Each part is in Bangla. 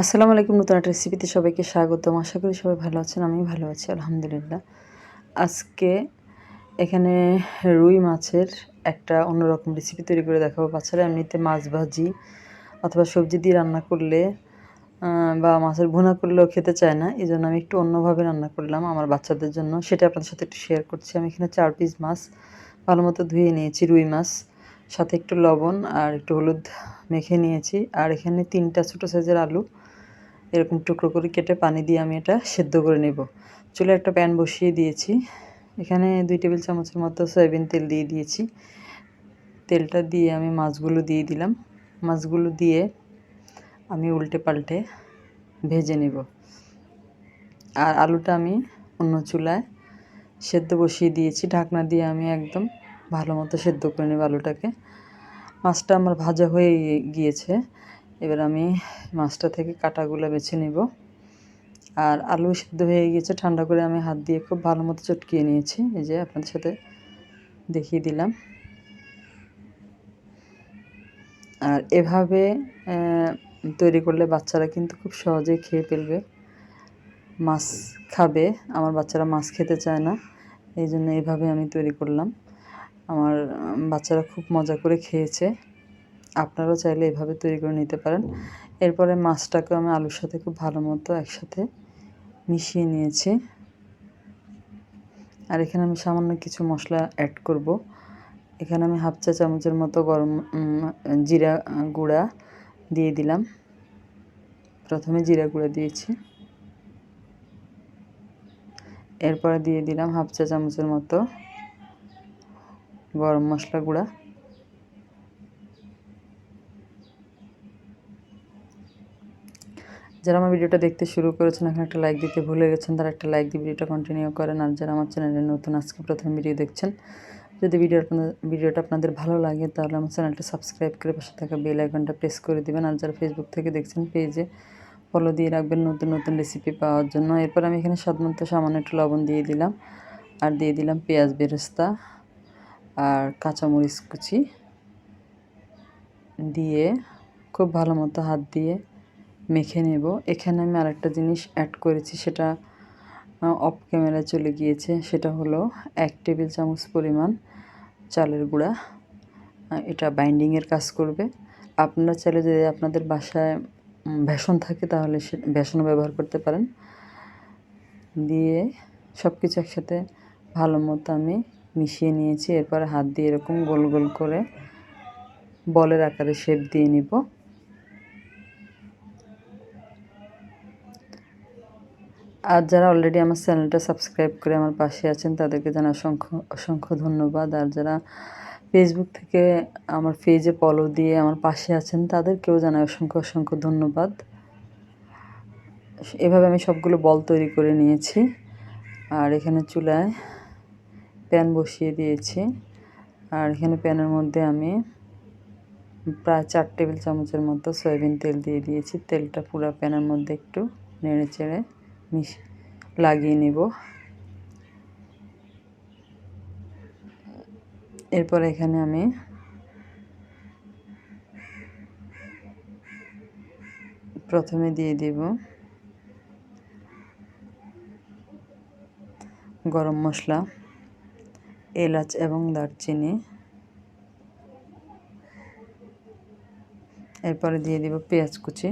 আসসালামু আলাইকুম, নতুন একটা রেসিপিতে সবাইকে স্বাগতম। আশা করি সবাই ভালো আছেন আমি ভালো আছি, আলহামদুলিল্লাহ। আজকে এখানে রুই মাছের একটা অন্যরকম রেসিপি তৈরি করে দেখাবো। বাচ্চারা এমনিতে মাছ ভাজি অথবা সবজি দিয়ে রান্না করলে বা মাছের ভুনা করলেও খেতে চায় না এই জন্য আমি একটু অন্যভাবে রান্না করলাম আমার বাচ্চাদের জন্য। সেটা আপনাদের সাথে একটু শেয়ার করছি। আমি এখানে চার পিস মাছ ভালো মতো ধুয়ে নিয়েছি, রুই মাছ, সাথে একটু লবণ আর একটু হলুদ মেখে নিয়েছি। আর এখানে তিনটা ছোটো সাইজের আলু এরকম টুকরো করে কেটে পানি দিয়ে আমি এটা সেদ্ধ করে নেব। চুলে একটা প্যান বসিয়ে দিয়েছি। এখানে দুই টেবিল চামচের মতো সয়াবিন তেল দিয়ে দিয়েছি। তেলটা দিয়ে আমি মাছগুলো দিয়ে দিলাম। মাছগুলো দিয়ে আমি উল্টে পাল্টে ভেজে নেব। আর আলুটা আমি অন্য চুলায় সেদ্ধ বসিয়ে দিয়েছি। ঢাকনা দিয়ে আমি একদম ভালো মতো সেদ্ধ করে নেব আলুটাকে। মাছটা আমার ভাজা হয়ে গিয়েছে। এবার আমি মাছটা থেকে কাটাগুলো বেছে নেব। আর আলু সিদ্ধ হয়ে গিয়েছে, ঠান্ডা করে আমি হাত দিয়ে খুব ভালো মতো চটকিয়ে নিয়েছি। এই যে আপনাদের সাথে দেখিয়ে দিলাম। আর এভাবে তৈরি করলে বাচ্চারা কিন্তু খুব সহজেই খেয়ে ফেলবে। মাছ খাবে, আমার বাচ্চারা মাছ খেতে চায় না, এই জন্য এভাবে আমি তৈরি করলাম। আমার বাচ্চারা খুব মজা করে খেয়েছে। আপনারাও চাইলে এভাবে তৈরি করে নিতে পারেন। এরপরে মাছটাকে আমি আলুর সাথে খুব ভালো মতো একসাথে মিশিয়ে নিয়েছি। আর এখানে আমি সামান্য কিছু মশলা অ্যাড করব। এখানে আমি হাফ চা চামচের মতো গরম জিরা গুঁড়া দিয়ে দিলাম। প্রথমে জিরা গুঁড়া দিয়েছি। এরপরে দিয়ে দিলাম হাফ চা চামচের মতো গরম মশলা গুঁড়া। যারা আমার ভিডিওটা দেখতে শুরু করেছেন, এখন একটা লাইক দিতে ভুলে গেছেন, তারা একটা লাইক দিয়ে ভিডিওটা কন্টিনিউ করেন। আর যারা আমার চ্যানেলে নতুন, আজকে প্রথম ভিডিও দেখছেন, যদি ভিডিও ভিডিওটা আপনাদের ভালো লাগে, তাহলে আমার চ্যানেলটা সাবস্ক্রাইব করে পাশে থাকা বেল আইকনটা প্রেস করে দেবেন। আর যারা ফেসবুক থেকে দেখছেন পেজে ফলো দিয়ে রাখবেন নতুন নতুন রেসিপি পাওয়ার জন্য। এরপর আমি এখানে মতো সামান্য একটু লবণ দিয়ে দিলাম, আর দিয়ে দিলাম পেঁয়াজ বেরেস্তা আর কাঁচামরিচ কুচি। দিয়ে খুব ভালো মতো হাত দিয়ে মেখে নেব। এখানে আমি আরেকটা জিনিস অ্যাড করেছি, সেটা অফ ক্যামেরা চলে গিয়েছে। সেটা হলো এক টেবিল চামচ পরিমাণ চালের গুঁড়া। এটা বাইন্ডিংয়ের কাজ করবে। আপনারা চাইলে যদি আপনাদের বাসায় বেসন থাকে তাহলে সে, বেসনও ব্যবহার করতে পারেন। দিয়ে সব কিছু একসাথে ভালো মতো আমি মিশিয়ে নিয়েছি। এরপরে হাত দিয়ে এরকম গোল গোল করে বলের আকারে শেপ দিয়ে নিব। আর যারা অলরেডি আমার চ্যানেলটা সাবস্ক্রাইব করে আমার পাশে আছেন, তাদেরকে জানা অসংখ্য অসংখ্য ধন্যবাদ। আর যারা ফেসবুক থেকে আমার পেজে ফলো দিয়ে আমার পাশে আছেন, তাদেরকেও জানাই অসংখ্য অসংখ্য ধন্যবাদ। এভাবে আমি সবগুলো বল তৈরি করে নিয়েছি। আর এখানে চুলায় প্যান বসিয়ে দিয়েছি। আর এখানে প্যানের মধ্যে আমি প্রায় চার টেবিল চামচের মতো সয়াবিন তেল দিয়ে দিয়েছি। তেলটা পুরো প্যানের মধ্যে একটু নেড়ে চেড়ে লাগিয়ে নেব। এরপর এখানে আমি প্রথমে দিয়ে দেব গরম মশলা, এলাচ এবং দারচিনি। এরপরে দিয়ে দিব পেঁয়াজ কুচি।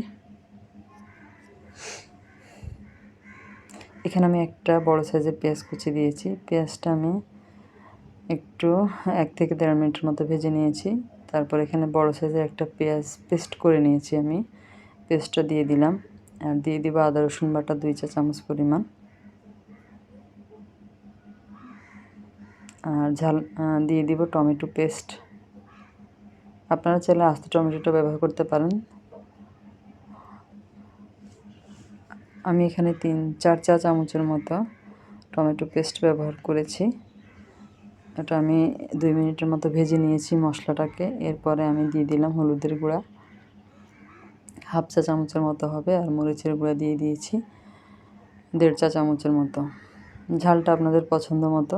এখানে আমি একটা বড় সাইজের পেঁয়াজ কুচি দিয়েছি। পেঁয়াজটা আমি একটু এক থেকে দেড় মিনিটের মতো ভেজে নিয়েছি। তারপর এখানে বড় সাইজের একটা পেঁয়াজ পেস্ট করে নিয়েছি আমি। পেস্টটা দিয়ে দিলাম। আর দিয়ে দিব আদা, রসুন বাটা, দুই চা চামচ পরিমাণ। আর ঝাল দিয়ে দিব টমেটো পেস্ট। আপনারা চাইলে আস্ত টমেটোটা ব্যবহার করতে পারেন। আমি এখানে তিন, চার চা চামচের মতো টমেটো পেস্ট ব্যবহার করেছি। এটা আমি দুই মিনিটের মতো ভেজে নিয়েছি মশলাটাকে। এরপরে আমি দিয়ে দিলাম হলুদের গুঁড়া। হাফ চা চামচের মতো হবে আর মরিচের গুঁড়া দিয়ে দিয়েছি, দেড় চা চামচের মতো। ঝালটা আপনাদের পছন্দ মতো।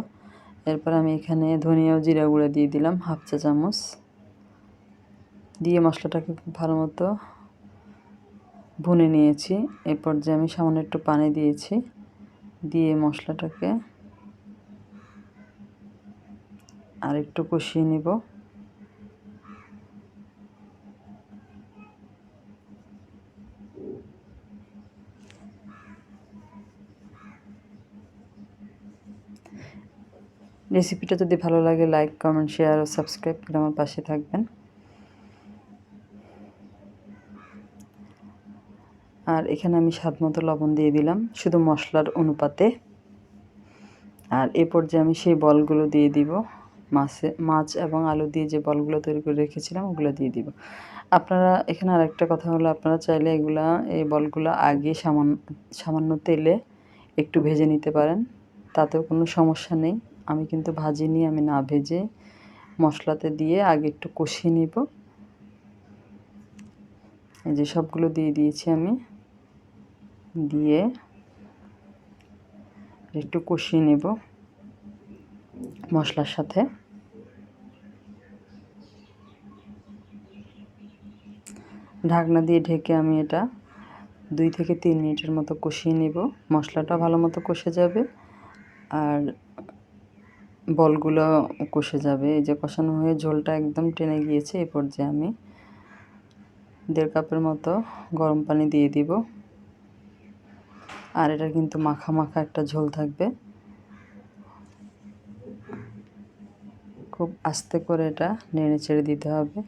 এরপর আমি এখানে ধনিয়া ও জিরা গুঁড়া দিয়ে দিলাম হাফ চা চামচ। দিয়ে মশলাটাকে ভালো মতো ভুনে নিয়েছি। এ পর্যায়ে আমি সামান্য একটু পানি দিয়েছি, দিয়ে মশলাটাকে আর একটু কষিয়ে নিব। রেসিপিটা যদি ভালো লাগে, লাইক, কমেন্ট, শেয়ার ও সাবস্ক্রাইব করে আমার পাশে থাকবেন। আর এখানে আমি স্বাদ মতো লবণ দিয়ে দিলাম, শুধু মশলার অনুপাতে। আর এ পর্যায়ে আমি সেই বলগুলো দিয়ে দিব, মাছে, মাছ এবং আলু দিয়ে যে বলগুলো তৈরি করে রেখেছিলাম ওগুলো দিয়ে দিব। আপনারা, এখানে আরেকটা কথা হলো, আপনারা চাইলে এগুলা, এই বলগুলো আগে সামান্য সামান্য তেলে একটু ভেজে নিতে পারেন, তাতেও কোনো সমস্যা নেই। আমি কিন্তু ভাজিনি, আমি না ভেজে মশলাতে দিয়ে আগে একটু কষিয়ে নিব। এই যে সবগুলো দিয়ে দিয়েছি আমি। দিয়ে একটু কষিয়ে নেব মশলার সাথে। ঢাকনা দিয়ে ঢেকে আমি এটা দুই থেকে তিন মিনিটের মতো কষিয়ে নিব। মশলাটা ভালো মতো কষে যাবে আর বলগুলো কষে যাবে। এই যে কষানো হয়ে ঝোলটা একদম টেনে গিয়েছে এই পর্যায়ে আমি দেড় কাপের মতো গরম পানি দিয়ে দিব। আর এটা কিন্তু মাখা মাখা একটা ঝোল থাকবে। খুব আস্তে করে এটা নেড়ে চেড়ে দিতে হবে।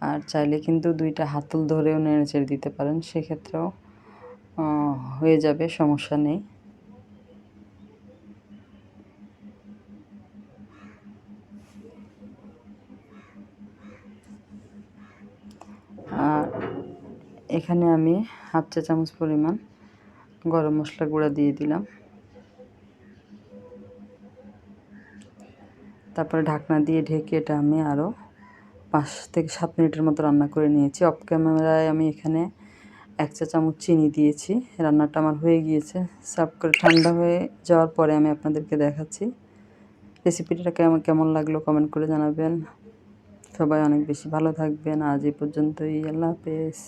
আর চাইলে কিন্তু দুইটা হাতল ধরেও নেড়ে চেড়ে দিতে পারেন, সেক্ষেত্রেও হয়ে যাবে, সমস্যা নেই। আর এখানে আমি হাফ চা চামচ পরিমাণ গরম মশলা গুঁড়া দিয়ে দিলাম। তারপরে ঢাকনা দিয়ে ঢেকে এটা আমি আরও পাঁচ থেকে সাত মিনিটের মতো রান্না করে নিয়েছি। অফ ক্যামেরায় আমি এখানে এক চা চামচ চিনি দিয়েছি। রান্নাটা আমার হয়ে গিয়েছে। সার্ভ করে ঠান্ডা হয়ে যাওয়ার পরে আমি আপনাদেরকে দেখাচ্ছি। রেসিপিটা কেমন কেমন লাগল কমেন্ট করে জানাবেন। সবাই অনেক বেশি ভালো থাকবেন। আজ এই পর্যন্তই। আল্লাহ হাফেজ।